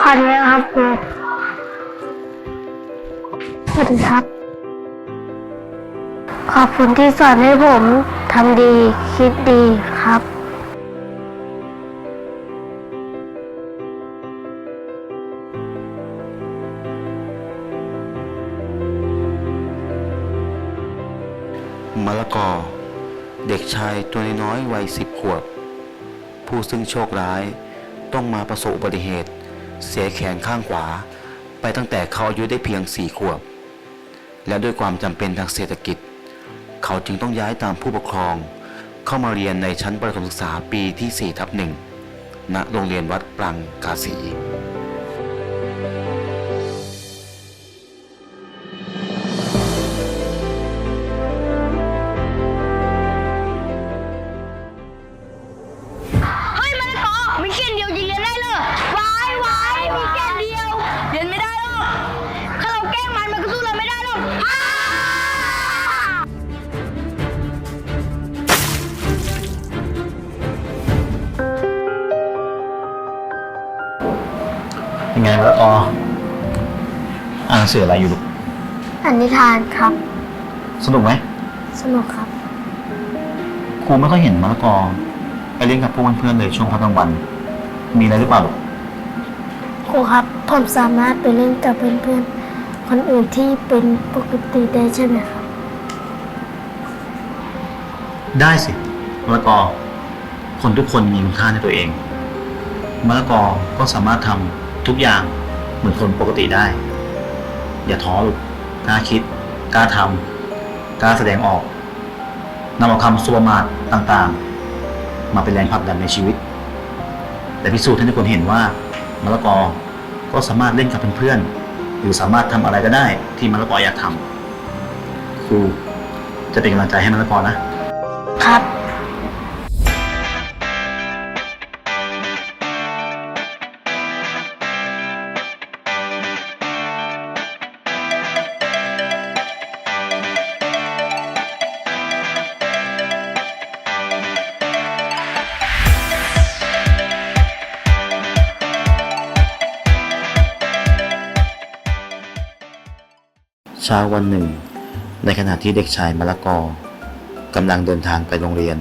ขอด้วครับครูสวัสดีครับ ขอบคุณที่สอนให้ผมทำดีคิดดีครับมะละกอ เด็กชายตัวน้อยวัยสิบขวบ ผู้ซึ่งโชคร้ายต้องมาประสบอุบัติเหตุ เสียแขนข้างขวา ไปตั้งแต่เขาอายุได้เพียงสี่ขวบ และด้วยความจำเป็นทางเศรษฐกิจ เขาจึงต้องย้ายตามผู้ปกครอง เข้ามาเรียนในชั้นประถมศึกษาปีที่4ทับหนึ่งณโรงเรียนวัดปรังกาสี ยังไงแล้วอ๋ออ่านหนังสืออะไรอยู่ลูกอันนิทานครับ สนุกไหมสนุกครับ ครูไม่ค่อยเห็นมะละกอไปเล่นกับพวกเพื่อนๆเลยช่วงพักกลางวัน มีอะไรหรือเปล่าลูกครูครับ ผมสามารถไปเล่นกับเพื่อนๆ คนอื่นที่เป็นปกติได้ใช่ไหมครับ ได้สิมะละกอ คนทุกคนมีคุณค่าในตัวเองมะละกอก็สามารถทำ ทุกอย่างเหมือนคนปกติได้ อย่าท้อลูกกล้าคิดกล้าทำกล้าแสดงออกนำเอาคำสุภมาตต่างๆ มาเป็นแรงผลักดันในชีวิต แต่พิสูจน์ให้ทุกคนเห็นว่ามะละกอก็สามารถเล่นกับเพื่อนๆหรือสามารถทำอะไรก็ได้ที่มะละกออยากทำครูจะเป็นกำลังใจให้มะละกอนะครับ เช้าวันหนึ่ง ในขณะที่เด็กชายมะละกอกำลังเดินทางไปโรงเรียน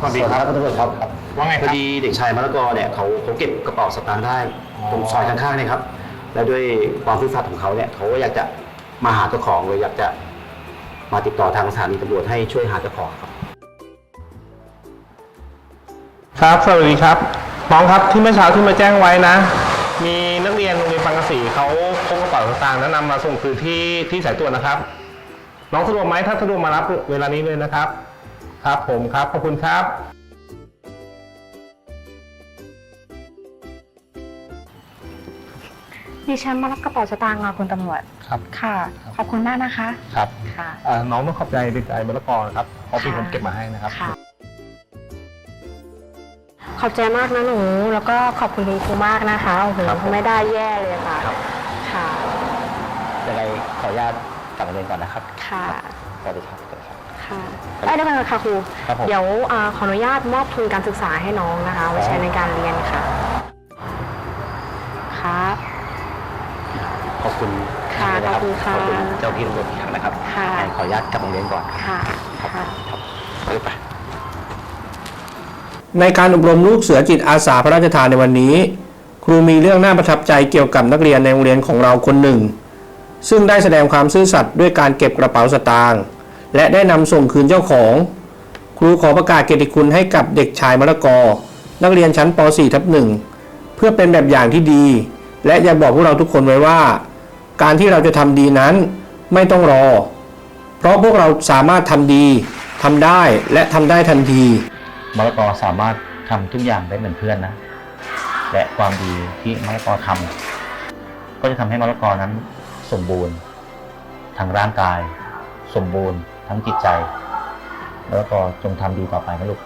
สวัสดีครับท่านตำรวจครับว่าไงพอดีเด็กชายมะละกอเนี่ยเขาเขาเก็บกระเป๋าสตางค์ได้ตรงซอยข้างๆเนี่ยครับ และด้วยความซื่อสัตย์ของเขาเนี่ยเขาก็อยากจะมาหาเจ้าของเลยอยากจะมาติดต่อทางสถานีตำรวจให้ช่วยหาเจ้าของครับ ครับ สวัสดีครับน้องครับที่เมื่อเช้าที่มาแจ้งไว้นะ มีนักเรียนโรงเรียนฟังกะสีเขาพกกระเป๋าต่างๆแล้วนำมาส่งคืนที่ที่สายตรวจนะครับ น้องสะดวกไหมถ้าสะดวกมารับเวลานี้เลยนะครับ ครับผมครับ ขอบคุณครับ ดิฉันมารับกระเป๋าสตางค์ค่ะคุณตำรวจ ครับ ค่ะขอบคุณมากนะคะ ครับค่ะอ่าน้องต้องขอบใจเด็กชายมะละกอนะครับเขาเป็นคนเก็บมาให้นะครับ ค่ะ ขอบใจมากนะหนู แล้วก็ขอบคุณคุณครูมากนะคะโอ้โหครับผม ไม่ได้แย่เลยค่ะ ครับค่ะ ยังไงขออนุญาตกลับมาเรียนก่อนนะครับค่ะ สวัสดีครับสวัสดีครับ ค่ะได้ด้วยกันค่ะครู ครับผม เดี๋ยวอ่าขออนุญาตมอบทุนการศึกษาให้น้องนะคะไว้ใช้ในการเรียนค่ะ ครับ ขอบคุณค่ะนะขอบคุณค่ะขอบคุณเจ้าที่ตำรวจอีกครั้งนะครับค่ะขออนุญาตกลับโรงเรียนก่อนค่ะค่ะไปไป ในการอบรมลูกเสือจิตอาสาพระราชทานในวันนี้ ครูมีเรื่องน่าประทับใจเกี่ยวกับนักเรียนในโรงเรียนของเราคนหนึ่ง ซึ่งได้แสดงความซื่อสัตย์ด้วยการเก็บกระเป๋าสตางค์และได้นำส่งคืนเจ้าของ ครูขอประกาศเกียรติคุณให้กับเด็กชายมะละกอนักเรียนชั้นป .4 ทับหนึ่งเพื่อเป็นแบบอย่างที่ดี และอยากบอกพวกเราทุกคนไว้ว่า การที่เราจะทำดีนั้นไม่ต้องรอ เพราะพวกเราสามารถทำดีทำได้และทำได้ทันที มะละกอสามารถทำทุกอย่างได้เหมือนเพื่อนนะ และความดีที่มะละกอทำก็จะทำให้มะละกอนั้นสมบูรณ์ทางร่างกาย สมบูรณ์ทั้งจิตใจ มะละกอจงทำดีต่อไปนะลูก